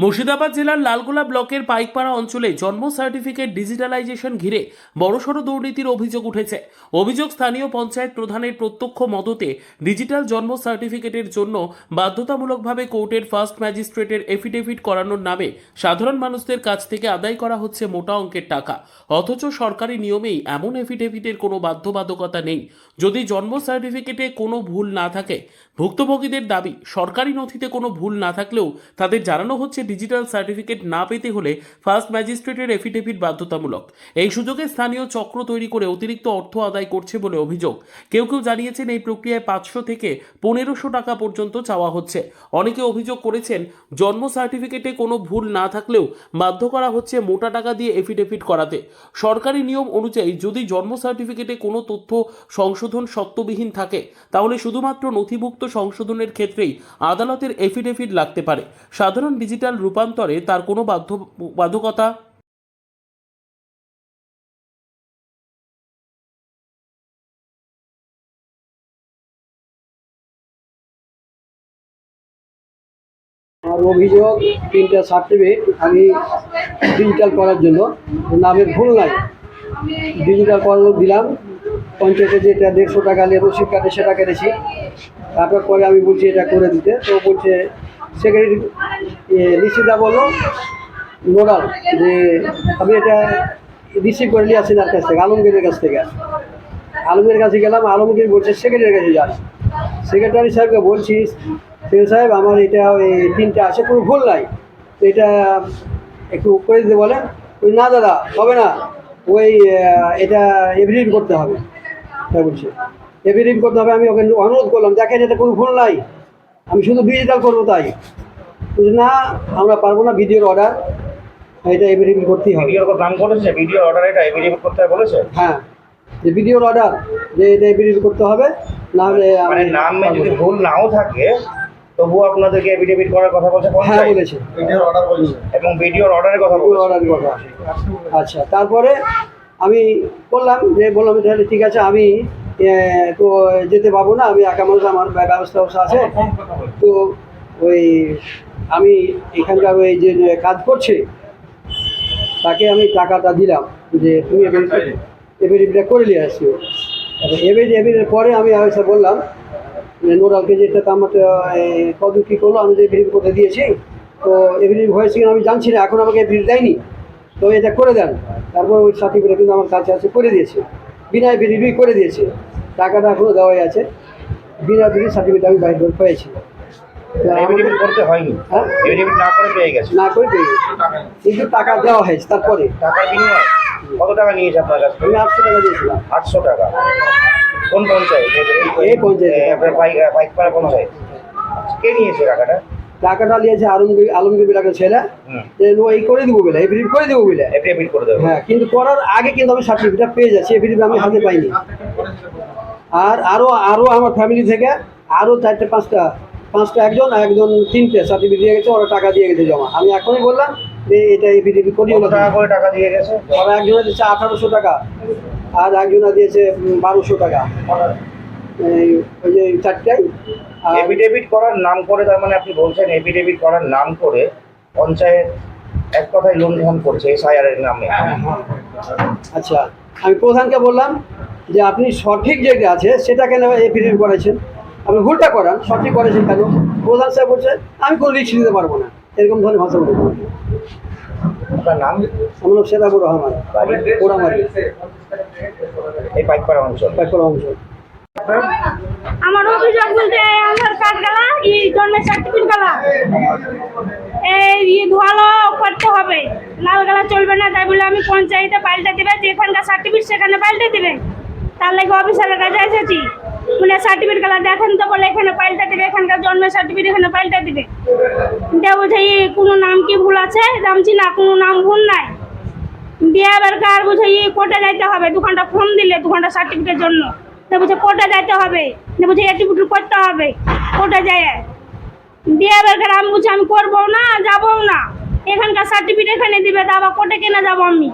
মুর্শিদাবাদ জেলার লালগোলা ব্লকের পাইকপাড়া অঞ্চলে জন্ম সার্টিফিকেট ডিজিটালাইজেশন ঘিরে বড়সড় দুর্নীতির অভিযোগ উঠেছে। অভিযোগ স্থানীয় পঞ্চায়েত প্রধানের প্রত্যক্ষ মদতে ডিজিটাল জন্ম সার্টিফিকেটের জন্য বাধ্যতামূলকভাবে কোর্টের ফার্স্ট ম্যাজিস্ট্রেটের এফিডেভিট করানোর নামে সাধারণ মানুষদের কাছ থেকে আদায় করা হচ্ছে মোটা অঙ্কের টাকা। অথচ সরকারি নিয়মেই এমন এফিডেভিটের কোনো বাধ্যবাধকতা নেই। যদি জন্ম সার্টিফিকেটে কোনো ভুল না থাকে, ভুক্তভোগীদের দাবি সরকারি নথিতে কোনো ভুল না থাকলেও তাদের জানানো হচ্ছে ডিজিটাল সার্টিফিকেট না পেতে হলে ফার্স্ট ম্যাজিস্ট্রেটের এফিডেভিট বাধ্যতামূলক। এই সুযোগে স্থানীয় চক্র তৈরি করে অতিরিক্ত অর্থ আদায় করছে বলে অভিযোগ। কেউ কেউ জানিয়েছেন এই প্রক্রিয়ায় পাঁচশো থেকে পনেরোশো টাকা পর্যন্ত চাওয়া হচ্ছে। অনেকে অভিযোগ করেছেন, জন্ম সার্টিফিকেটে কোনো ভুল না থাকলেও বাধ্য করা হচ্ছে মোটা টাকা দিয়ে এফিডেভিট করাতে। সরকারি নিয়ম অনুযায়ী যদি জন্ম সার্টিফিকেটে কোনো তথ্য সংশোধন সত্যবিহীন থাকে, তাহলে শুধুমাত্র নথিভুক্ত সংশোধনের ক্ষেত্রেই আদালতের এফিডেভিট লাগতে পারে। সাধারণ ডিজিটাল রূপান্তরে তার কোনো বাধ্য বাধ্যকতা আমার অভিযোগ, তিনটা সার্টিফিকেট আমি ডিজিটাল করার জন্য। নামের ভুল নাই। ডিজিটাল করার দিলাম। পঞ্চায়েতে যেটা দেড়শো টাকা নিয়ে রসিদ কাটে, সেটা কেটেছি। তারপর পরে আমি বলছি এটা করে দিতে। তো বলছে সেক্রেটারি নিশ্চিতা বলল নোডাল, যে আমি এটা রিসিভ করে নিয়ে আসি তার কাছ থেকে, আলমগীরের কাছ থেকে। আলমগীর কাছে গেলাম, আলমগীর বলছে সেক্রেটারির কাছে যান সেক্রেটারি সাহেবকে বলছি সেক্রেটারি সাহেব, আমার এটা তিনটা আছে, কোনো ভুল নাই। এটা একটু করে দিতে বলেন ওই না দাদা, হবে না। ওই এটা এভিডেভিট করতে হবে। তাই বলছে। এভিডেভিট করতে হবে, আমি ওকে অনুরোধ করলাম, দেখেন এটা কোনো ভুল নাই। আমি শুধু ডিজিটাল করব তাই। না আমরা পারব না ভিডিওর অর্ডার এটা এভিডেভিট করতেই হবে। ভিডিওর নাম করেছে ভিডিওর অর্ডার এটা এভিডেভিট করতে বলেছে? হ্যাঁ যে ভিডিওর অর্ডার যে এটা এভিডেভিট করতে হবে নাহলে আমি মানে নামে যদি ভুল নাও থাকে তবুও আপনাদেরকে এভিডেভিট করার কথা বলছে হ্যাঁ বলেছে। ভিডিওর অর্ডার বলেছে। এবং ভিডিওর অর্ডারের কথা বলছে। অর্ডার কথা। আচ্ছা তারপরে আমি বললাম যে বললাম তাহলে ঠিক আছে আমি তো যেতে পারব না আমি একা মানুষ আমার ব্যবস্থা ব্যবস্থা আছে। তো ওই আমি এখানকার ওই যে কাজ করছে, তাকে আমি টাকাটা দিলাম যে তুমি এভিডিটা করে নিয়ে আসি এভিডি এভিডের পরে আমি এসে বললাম যে নোরালকে যেটা তো আমার কত কী করল, আমি যে এভিডি করতে দিয়েছি, তো এভিডি হয়েছে কিনা আমি জানছি না, এখন আমাকে এভিডি দেয়নি। তো এটা করে দেন। তারপর ওই সার্টিফিকেট কিন্তু আমার কাছে আছে, করে দিয়েছে। বিনা এভিডি করে দিয়েছে। টাকাটা এখনও দেওয়াই আছে। বিনা এভিডি সার্টিফিকেট আমি বাইর পেয়েছি। এভিডেভিট করতে হয়নি। হ্যাঁ? এভিডেভিট না করে পেয়ে গেছে। না করে পেয়ে গেছি। কিন্তু টাকা দেওয়া হয়েছে তারপরে। টাকার বিনিময়। কত টাকা নিয়েছে আপনার কাছ আমি আটশো টাকা দিয়েছিলাম। আটশো টাকা। কোন পঞ্চায়েত? এই পঞ্চায়েত। এ, আপনার পাইক পাইকপাড়া পঞ্চায়েত। কে নিয়েছে টাকাটা? টাকাটা নিয়েছে আলমগীর আলমগীর বলে ছেলে। হুম। ও এই করে দিব বলে করে দিব বলে। করে দেবে। হ্যাঁ কিন্তু করার আগে কিন্তু আমি সার্টিফিকেটটা পেয়ে যাচ্ছি। আমি হাতে পাইনি। আর আরও আরও আমার ফ্যামিলি থেকে আরও চারটে পাঁচটা পাঁচটা একজন একজন তিনটে সার্টিফিকেট দিয়ে গেছে ওরা টাকা দিয়ে গেছে জমা। আমি এখনই বললাম যে এটা করিও কত না টাকা করে টাকা দিয়ে গেছে? ওরা একজনে দিয়েছে আঠারোশো টাকা আর একজনে দিয়েছে বারোশো টাকা। এই ওই যে চারটাই। এফিডেভিট করার নাম করে তার মানে আপনি বলছেন এফিডেভিট করার নাম করে পঞ্চায়েত এক কথায় লুণ্ঠন করছে এসআইআর এর নামে। আচ্ছা আমি প্রধানকে বললাম যে আপনি সঠিক যেটা আছে সেটা কেন এফিডেভিট করেছেন আপনি ভুলটা করান সঠিক করেছেন কেন প্রধান সাহেব বলছে আমি কোনো রিক্স নিতে পারব না। এরকম ধরনের ভাষা বলতে পারব আপনার নাম? আমার নাম সেদাবুর রহমান। পোড়ামারি। এই পাইকপাড়া অঞ্চল। পেট্রোল অংশ আমার অভিযোগ বলতে আধার কার্ড গেলা ই জন্মের সার্টিফিকেট গেলা। এই ই ধোয়ালো করতে হবে। লাল গেলা চলবে না তাই বলে আমি পঞ্চায়েতে পাল্টে দিবে যেখানকার সার্টিফিকেট সেখানে পাল্টে দিবে। তার লাগে অফিসারের কাছে এসেছি। মানে সার্টিফিকেট গেলা দেখেন তো বলে এখানে পাল্টে দিবে, এখানকার জন্মের সার্টিফিকেট এখানে পাল্টে দিবে। দিয়ে বলছে ই কোনো নাম কি ভুল আছে? জানছি না, কোনো নাম ভুল নাই। দিয়ে এবার কার বুঝে কোর্টে যাইতে হবে? দু ঘণ্টা ফোন দিলে, দু ঘণ্টা সার্টিফিকেটের জন্য। তো বলছে কোর্টে যাইতে হবে। দিয়ে বলছে অ্যাক্টিভিটি করতে হবে, কোর্টে যায় দিয়ে এবার কার আমি বলছি আমি করব না যাব না। এখানকার সার্টিফিকেট এখানে দিবে, তা আবার কোর্টে কেনা যাব আমি?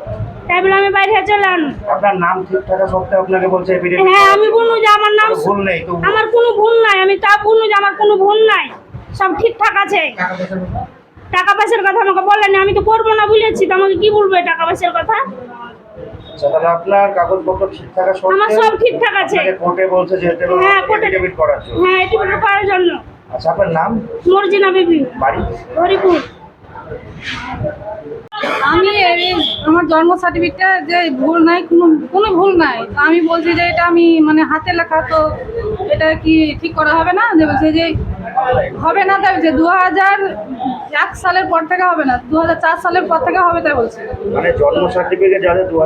তাই বলে আমি বাইরে চলে আন আপনার নাম ঠিক থাকা সত্ত্বেও আপনাকে বলছে হ্যাঁ আমি বলব যে আমার নাম ভুল নেই তো আমার কোনো ভুল নাই আমি তা বলব যে আমার কোনো ভুল নাই সব ঠিকঠাক আছে। টাকা পয়সার কথা? আমাকে বললেন আমি তো করব না বলেছি তো আমাকে কি বলবে টাকা পয়সার কথা? আচ্ছা তাহলে আপনার কাগজপত্র ঠিক থাকা আমার সব ঠিকঠাক আছে। কোর্টে বলছে যে এটা হ্যাঁ, কোর্টে- এফিডেভিট করার জন্য। হ্যাঁ এটি করার জন্য। আচ্ছা আপনার নাম? মর্জিনা বিবি। বাড়ি? হরিপুর। আমি আমার জন্ম সার্টিফিকেটটা যে ভুল নাই, কোনো কোনো ভুল নাই। তো আমি বলছি যে এটা আমি মানে হাতে লেখা, তো এটা কি ঠিক করা হবে না? যে বলছে যে হবে না তাই বলছে দু হাজার এক সালের পর থেকে হবে না দু হাজার চার সালের পর থেকে হবে তাই বলছে। মানে জন্ম সার্টিফিকেট যাদের দু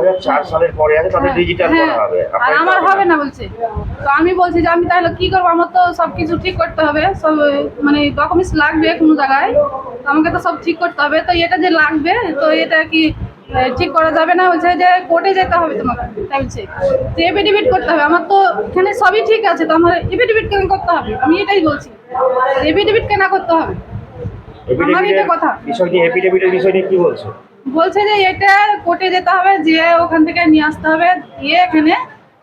সালের পরে আছে তাদের হ্যাঁ, ডিজিটাল হ্যাঁ। করা হবে। আর আমার হবে না বলছে। তো আমি বলছি যে আমি তাহলে কি করব? আমার তো সব কিছু ঠিক করতে হবে। সব মানে ডকুমেন্টস লাগবে কোনো জায়গায়। আমাকে তো সব ঠিক করতে হবে। তো এটা যে লাগবে তো এটা কি ঠিক করা যাবে না? বলছে যে কোর্টে যেতে হবে তোমাকে। তাই বলছে। তো এফিডেভিট করতে হবে। আমার তো এখানে সবই ঠিক আছে। তো আমার এফিডেভিট কেন করতে হবে? আমি এটাই বলছি। এফিডেভিট কেন করতে হবে? আমার এটা কথা। কি বলছো? বলছে যে এটা কোর্টে যেতে হবে যে ওখান থেকে নিয়ে আসতে হবে দিয়ে এখানে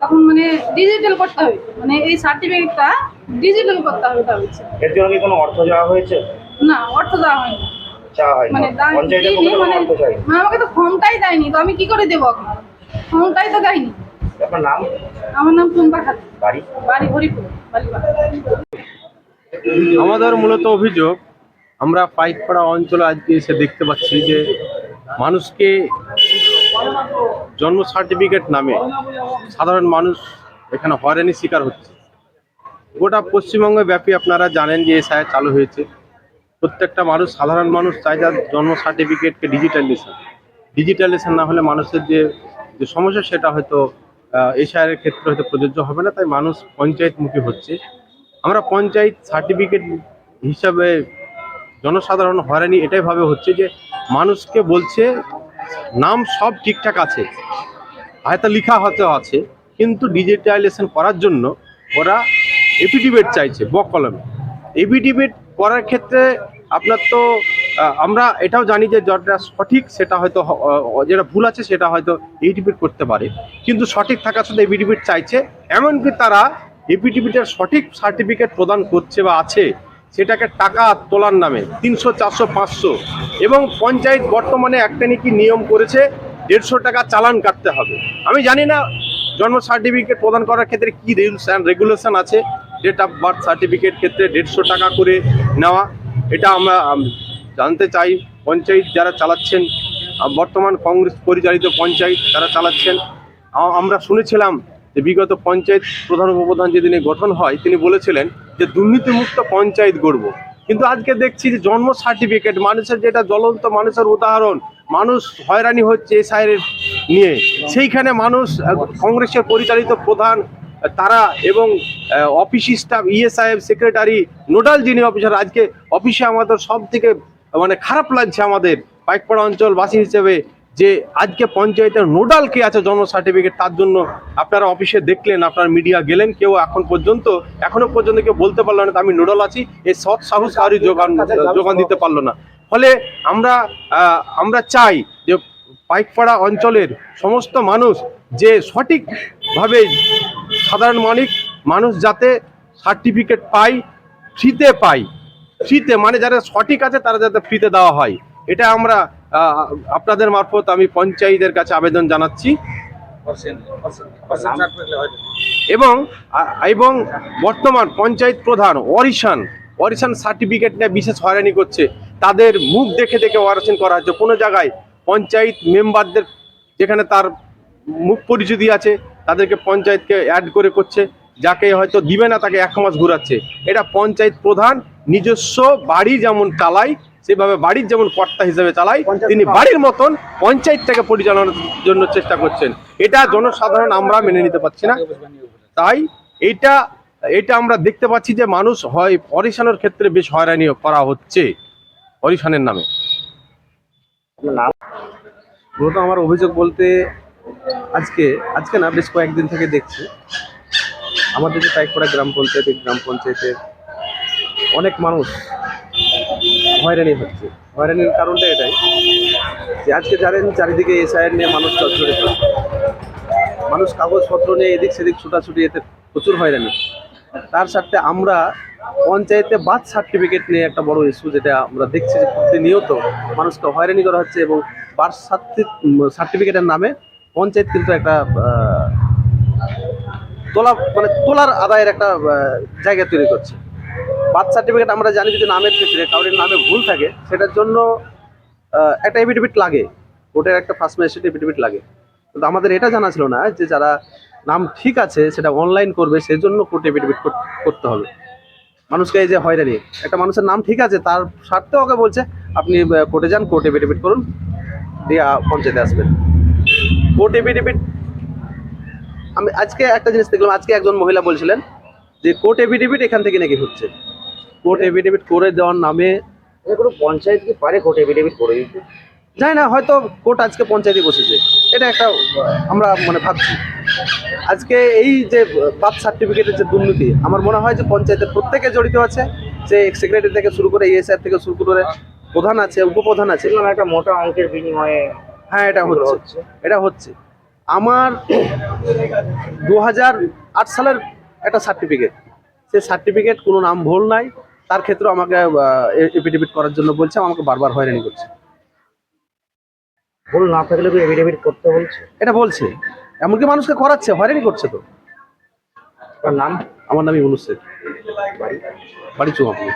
তখন মানে ডিজিটাল করতে হবে। মানে এই সার্টিফিকেটটা ডিজিটাল করতে হবে তা বলছে এর জন্য কি কোনো অর্থ দেওয়া হয়েছে? না অর্থ দেওয়া হয়নি। মানে মানে অর্থ চাই মানে আমাকে তো ফর্মটাই দেয়নি তো আমি কি করে দেবো? ফর্মটাই তো দেয়নি। আপনার নাম? আমার নাম টুম্পা খাতুন। বাড়ি? বাড়ি হরিপুর আমাদের মূলত অভিযোগ আমরা পাইকপাড়া অঞ্চলে আজকে এসে দেখতে পাচ্ছি যে মানুষকে জন্ম সার্টিফিকেট নামে সাধারণ মানুষ এখানে হয়রানি শিকার হচ্ছে। গোটা পশ্চিমবঙ্গে ব্যাপী আপনারা জানেন যে এসআই চালু হয়েছে। প্রত্যেকটা মানুষ, সাধারণ মানুষ চাই যার জন্ম সার্টিফিকেটকে ডিজিটালাইজেশন ডিজিটালাইজেশন না হলে মানুষের যে যে সমস্যা সেটা হয়তো এসআইয়ের ক্ষেত্রে হয়তো প্রযোজ্য হবে না। তাই মানুষ পঞ্চায়েতমুখী হচ্ছে। আমরা পঞ্চায়েত সার্টিফিকেট হিসাবে জনসাধারণ হয়রানি এটাই ভাবে হচ্ছে যে মানুষকে বলছে, নাম সব ঠিকঠাক আছে হয়তো লেখা হতে আছে, কিন্তু ডিজিটালাইজেশন করার জন্য ওরা এফিডেভিট চাইছে বক কলমে এফিডেভিট করার ক্ষেত্রে আপনার তো আমরা এটাও জানি যে যেটা সঠিক সেটা হয়তো যেটা ভুল আছে সেটা হয়তো এফিডেভিট করতে পারে। কিন্তু সঠিক থাকার সাথে এফিডেভিট চাইছে, এমনকি তারা এফিডেভিটের সঠিক সার্টিফিকেট প্রদান করছে বা আছে সেটাকে টাকা তোলার নামে, তিনশো, চারশো, পাঁচশো এবং পঞ্চায়েত বর্তমানে একটা নাকি নিয়ম করেছে, দেড়শো টাকা চালান কাটতে হবে। আমি জানি না জন্ম সার্টিফিকেট প্রদান করার ক্ষেত্রে কি রুলস অ্যান্ড রেগুলেশন আছে ডেট অফ বার্থ সার্টিফিকেট ক্ষেত্রে দেড়শো টাকা করে নেওয়া, এটা আমরা জানতে চাই। পঞ্চায়েত যারা চালাচ্ছেন বর্তমান কংগ্রেস পরিচালিত পঞ্চায়েত যারা চালাচ্ছেন আমরা শুনেছিলাম যে বিগত পঞ্চায়েত প্রধান উপপ্রধান যেদিনে গঠন হয়, তিনি বলেছিলেন যে দুর্নীতিমুক্ত পঞ্চায়েত গড়ব। কিন্তু আজকে দেখছি যে জন্ম সার্টিফিকেট মানুষের যেটা জ্বলন্ত মানুষের উদাহরণ, মানুষ হয়রানি হচ্ছে এসআইয়ের নিয়ে। সেইখানে মানুষ কংগ্রেসের পরিচালিত প্রধান তারা এবং office staff ESI secretary nodal যিনি অফিসার আজকে অফিসে আমাদের সব থেকে মানে খারাপ লাগছে আমাদের, পাইকপাড়া অঞ্চলবাসী হিসেবে যে আজকে পঞ্চায়েতের নোডাল কে আছে জন্ম সার্টিফিকেট তার জন্য আপনারা অফিসে দেখলেন, আপনার মিডিয়া গেলেন, কেউ এখন পর্যন্ত, এখনও পর্যন্ত কেউ বলতে পারল না আমি নোডাল আছি এই সৎ সাহস কারই যোগান যোগান দিতে পারল না। ফলে আমরা আমরা চাই যে পাইকপাড়া অঞ্চলের সমস্ত মানুষ যে সঠিকভাবে সাধারণ মালিক, মানুষ যাতে সার্টিফিকেট পায় ফ্রিতে পায়। ফ্রিতে মানে যারা সঠিক আছে, তারা যাতে ফ্রিতে দেওয়া হয়। এটা আমরা আপনাদের মারফত আমি পঞ্চায়েতের কাছে আবেদন জানাচ্ছি। এবং এবং বর্তমান পঞ্চায়েত প্রধান অরিশান অরিশান সার্টিফিকেট নিয়ে বিশেষ হয়রানি করছে। তাদের মুখ দেখে দেখে অরিশান করা হচ্ছে। কোনো জায়গায় পঞ্চায়েত মেম্বারদের যেখানে তার মুখ পরিচিতি আছে, তাদেরকে পঞ্চায়েতকে অ্যাড করে করছে, যাকে হয়তো দিবে না, তাকে এক মাস ঘুরাচ্ছে। এটা পঞ্চায়েত প্রধান নিজস্ব বাড়ি যেমন চালায় সেভাবে বাড়ির যেমন কর্তা হিসেবে চালায় তিনি বাড়ির মতন পঞ্চায়েতটাকে পরিচালনার জন্য চেষ্টা করছেন। এটা জনসাধারণ আমরা মেনে নিতে পারছি না। তাই এটা এটা আমরা দেখতে পাচ্ছি যে মানুষ হয় অরিশানের ক্ষেত্রে বেশ হয়রানি করা হচ্ছে অরিশানের নামে। মূলত আমার অভিযোগ বলতে আজকে আজকে না বেশ কয়েকদিন থেকে দেখছি। আমাদের যে পাইকপাড়া গ্রাম পঞ্চায়েত গ্রাম পঞ্চায়েতের অনেক মানুষ হয়রানি হচ্ছে। হয়রানির কারণটা এটাই যে আজকে জানেন চারিদিকে এসআইআর নিয়ে মানুষ চলছে। মানুষ কাগজপত্র নিয়ে এদিক সেদিক ছুটাছুটি, এতে প্রচুর হয়রানি। তার সাথে আমরা পঞ্চায়েতে বার্থ সার্টিফিকেট নিয়ে একটা বড় ইস্যু যেটা আমরা দেখছি যে প্রতিনিয়ত মানুষকে হয়রানি করা হচ্ছে এবং বার্থ সার্টিফিকেটের নামে পঞ্চায়েত কিন্তু একটা তোলা মানে তোলার আদায়ের একটা জায়গা তৈরি করছে। বার্থ সার্টিফিকেট আমরা জানি যদি নামের ক্ষেত্রে কারোর নামে ভুল থাকে, সেটার জন্য একটা এফিডেভিট লাগে। ওটার একটা ফার্স্ট ম্যাজিস্ট্রেট এফিডেভিট লাগে। কিন্তু আমাদের এটা জানা ছিল না যে যারা নাম ঠিক আছে, সেটা অনলাইন করবে, সেজন্য কোর্ট এফিডেভিট করতে হবে। মানুষকে এই যে হয়রানি, একটা মানুষের নাম ঠিক আছে, তার স্বার্থে ওকে বলছে, আপনি কোর্টে যান, কোর্ট এফিডেভিট করুন, দিয়ে পঞ্চায়েতে আসবেন। কোর্ট এফিডেভিট আমি আজকে একটা জিনিস দেখলাম, আজকে একজন মহিলা বলছিলেন যে কোর্ট এফিডেভিট এখান থেকে নাকি হচ্ছে। কোর্ট এফিডেভিট করে দেওয়ার নামে। এটা কোনো পঞ্চায়েত কি পারে কোর্ট এফিডেভিট করে দিতে? জানি না হয়তো কোর্ট আজকে পঞ্চায়েতে বসেছে। এটা একটা আমরা মানে ভাবছি। আজকে এই যে বার্থ সার্টিফিকেটের যে দুর্নীতি আমার মনে হয় যে পঞ্চায়েতের প্রত্যেকে জড়িত আছে। যে সেক্রেটারি থেকে শুরু করে ইএসআর থেকে শুরু করে প্রধান আছে উপপ্রধান আছে। একটা মোটা অঙ্কের বিনিময়ে হ্যাঁ এটা হচ্ছে। এটা হচ্ছে। আমার দু আট সালের একটা সার্টিফিকেট সেই সার্টিফিকেট কোনো নাম ভুল নাই। তার ক্ষেত্রে আমাকে এফিডেভিট করার জন্য বলছে আমাকে বারবার হয়রানি করছে। ভুল না থাকলে কি এফিডেভিট করতে বলছে? এটা বলছে। এমনকি মানুষকে করাচ্ছে হয়রানি করছে তো। নাম? আমার নাম ইউনুস শেখ। বাড়ি? চুমাপুর